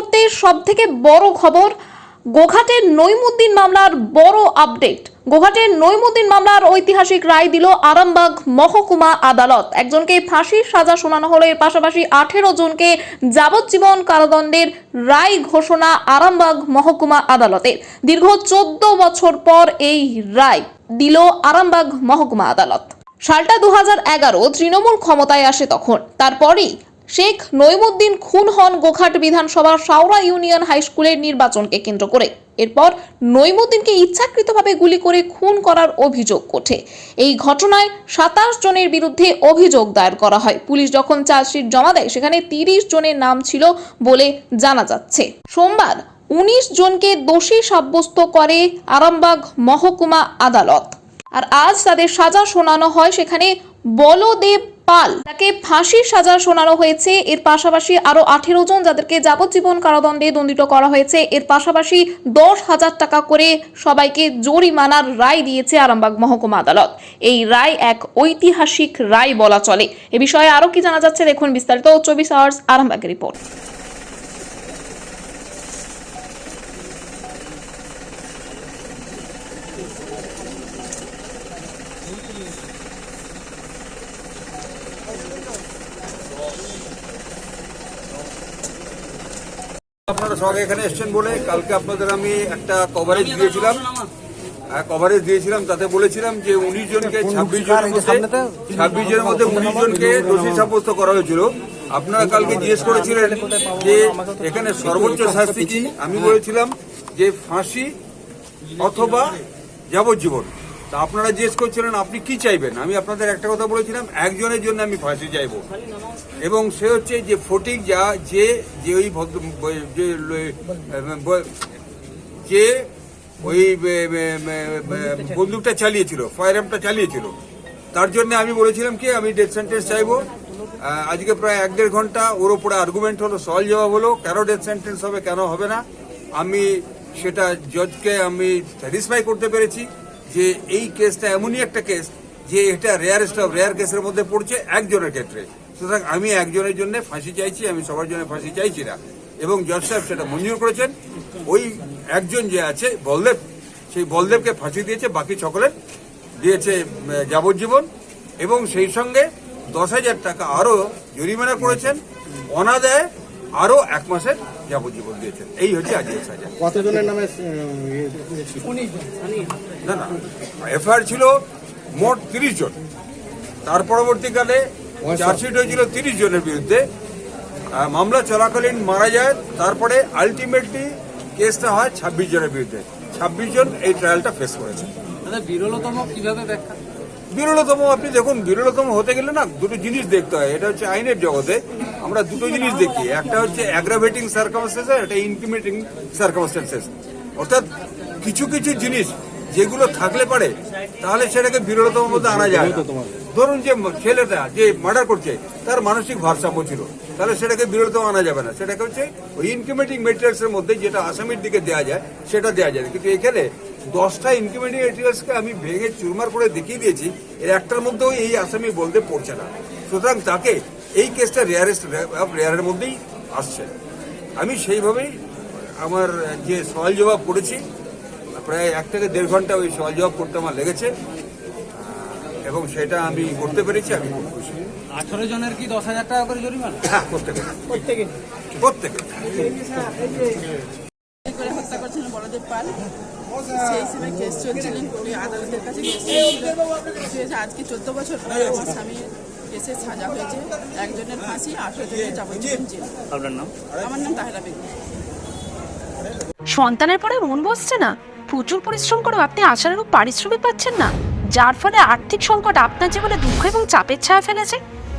মুহূর্তের সব থেকে বড় খবর গোঘাটের নৈমুদ্দিন মামলার বড় আপডেট। গোঘাটের নইমুদ্দিন মামলার ঐতিহাসিক রায় দিল আরামবাগ মহকুমা আদালত। একজনকে ফাঁসির সাজা শোনানো হলো, এর পাশাপাশি আঠেরো জনকে যাবজ্জীবন কারাদণ্ডের রায় ঘোষণা আরামবাগ মহকুমা আদালতের দীর্ঘ চোদ্দ বছর পর এই রায় দিল আরামবাগ মহকুমা আদালত। সালটা দু তৃণমূল ক্ষমতায় আসে তখন। তারপরেই শেখ নইমুদ্দিন খুন হন গোঘাট বিধানসভার সাউরা ইউনিয়ন হাই স্কুলের নির্বাচনকে কেন্দ্র করে। এরপর নইমুদ্দিনকে ইচ্ছাকৃতভাবে গুলি করে খুন করার অভিযোগ ওঠে। এই ঘটনায় সাতাশ জনের বিরুদ্ধে অভিযোগ দায়ের করা হয়। পুলিশ যখন চার্জশিট জমা দেয়, সেখানে তিরিশ জনের নাম ছিল বলে জানা যাচ্ছে। সোমবার উনিশ জনকে দোষী সাব্যস্ত করে আরামবাগ মহকুমা আদালত। আর আজ তাদের সাজা শোনানো হয়, সেখানে বলদেব পাল। তাকে ফাঁসির সাজা শোনানো হয়েছে। এর পাশাপাশি আরও আঠেরো জন যাদেরকে যাবজ্জীবন কারাদণ্ডে দণ্ডিত করা হয়েছে। এর পাশাপাশি দশ হাজার টাকা করে সবাইকে জরিমানার রায় দিয়েছে আরামবাগ মহকুমা আদালত। এই রায় এক ঐতিহাসিক রায় বলা চলে। এ বিষয়ে আরও কি জানা যাচ্ছে দেখুন বিস্তারিত চব্বিশ আওয়ার্স আরামবাগের রিপোর্ট। আপনারা সবাই এখানে এসেছেন বলে কালকে আপনাদের আমি একটা কভারেজ দিয়েছিলাম। কভারেজ দিয়েছিলাম তাতে বলেছিলাম যে উনিশ জনকে ছাব্বিশ জনের মধ্যে ছাব্বিশ জনের মধ্যে উনিশ জনকে দোষী সাব্যস্ত করা হয়েছিল। আপনারা কালকে জিজ্ঞেস করেছিলেন যে এখানে সর্বোচ্চ শাস্তি কি? আমি বলেছিলাম যে ফাঁসি অথবা যাবজ্জীবন। তা আপনারা জিজ্ঞেস করছিলেন, আপনি কি চাইবেন? আমি আপনাদের একটা কথা বলেছিলাম, একজনের জন্য আমি ফাঁসি চাইব। এবং সে হচ্ছে যে ফটিক, যা, যে যে ওই ভদ্র যে যে ওই বন্দুকটা চালিয়েছিল, ফায়ার চালিয়েছিল। তার জন্য আমি বলেছিলাম কি, আমি ডেথ সেন্টেন্স চাইব। আজকে প্রায় এক দেড় ঘণ্টা ওর উপরে আর্গুমেন্ট হলো সল জবাব হলো, কেন ডেথ সেন্টেন্স হবে, কেন হবে না? আমি সেটা জজকে আমি স্যাটিসফাই করতে পেরেছি। যে এই কেসটা এমনই একটা কেস যে এটা রেয়ারেস্ট অফ রেয়ার কেসের মধ্যে পড়ছে একজনের ক্ষেত্রে। সুতরাং আমি একজনের জন্য ফাঁসি চাইছি, আমি সবার জন্য ফাঁসি চাইছি না। এবং জজ সাহেব সেটা মঞ্জুর করেছেন। ওই একজন যে আছে, বলদেব, সেই বলদেবকে ফাঁসি দিয়েছে, বাকি সকলের দিয়েছে যাবজ্জীবন। এবং সেই সঙ্গে দশ হাজার টাকা আরও জরিমানা করেছেন। অনাদায়ে আরও এক মাসের যাবজ্জীবন দিয়েছেন। এই হচ্ছে আজকের সাজা। কতজনের নামে না না এফআইআর ছিল মোট তিরিশ জন। তার পরবর্তীকালে চার্জশিট হয়েছিল তিরিশ জনের বিরুদ্ধে। মামলা চলাকালীন মারা যায় তারপরে আলটিমেটলি কেসটা হয় ছাব্বিশ জনের বিরুদ্ধে। ছাব্বিশ জন এই ট্রায়ালটা ফেস করেছে। বিরলতম কীভাবে ব্যাখ্যা বিরলতম আপনি দেখুন বিরলতম হতে গেলে না দুটো জিনিস দেখতে হয়। এটা হচ্ছে আইনের জগতে আমরা দুটো জিনিস দেখি। একটা হচ্ছে অ্যাগ্রাভেটিং সার্কামস্টেন্সেস একটা ইনক্রিমেটিং সার্কামস্টেন্সেস অর্থাৎ কিছু কিছু জিনিস যেগুলো থাকলে পারে তাহলে সেটাকে বিরলতম মধ্যে আনা যায় ধরুন যে ছেলেটা যে মার্ডার করছে তার মানসিক ভারসাম্য ছিল তাহলে সেটাকে বিরলতম আনা যাবে না। সেটাকে হচ্ছে ওই ইনক্রিমেটিং মেটেরিয়ালস এর মধ্যে যেটা আসামির দিকে দেওয়া যায় সেটা দেওয়া যায় কিন্তু এখানে দশটা ইনক্রিমেন্টিং মেটেরিয়ালসকে আমি ভেঙে চুরমার করে দেখিয়ে দিয়েছি এর একটার মধ্যেও এই আসামি বলতে পড়ছে না। সুতরাং তাকে এই কেসটা রেয়ারেস্ট রেয়ারের মধ্যেই আসছে। আমি সেইভাবেই আমার যে সওয়াল জবাব করেছি প্রায় এক থেকে দেড় ঘণ্টা ওই সওয়াল জবাব করতে আমার লেগেছে এবং সেটা আমি করতে পেরেছি আমি খুব খুশি। আঠারো জনের কি দশ হাজার টাকা করে জরিমানা? হ্যাঁ প্রত্যেকে প্রত্যেকে হত্যা করেছিলেন বলদেব পাল। সেই হিসেবে কেস চলছিলেন ওই আদালতের কাছে কেস আজকে চোদ্দ বছর পরে আমার স্বামীর কেসের সাজা হয়েছে। একজনের ফাঁসি আঠারো জনের যাবজ্জীবন জেল। আপনার নাম? আমার নাম তাহেরা বেগম। সন্তানের পরে মন বসছে না। প্রচুর পরিশ্রম করেও আপনি আশানুরূপ পারিশ্রমিক পাচ্ছেন না। যার ফলে আর্থিক সংকট আপনার জীবনে দুঃখ এবং চাপের ছায়া ফেলেছে।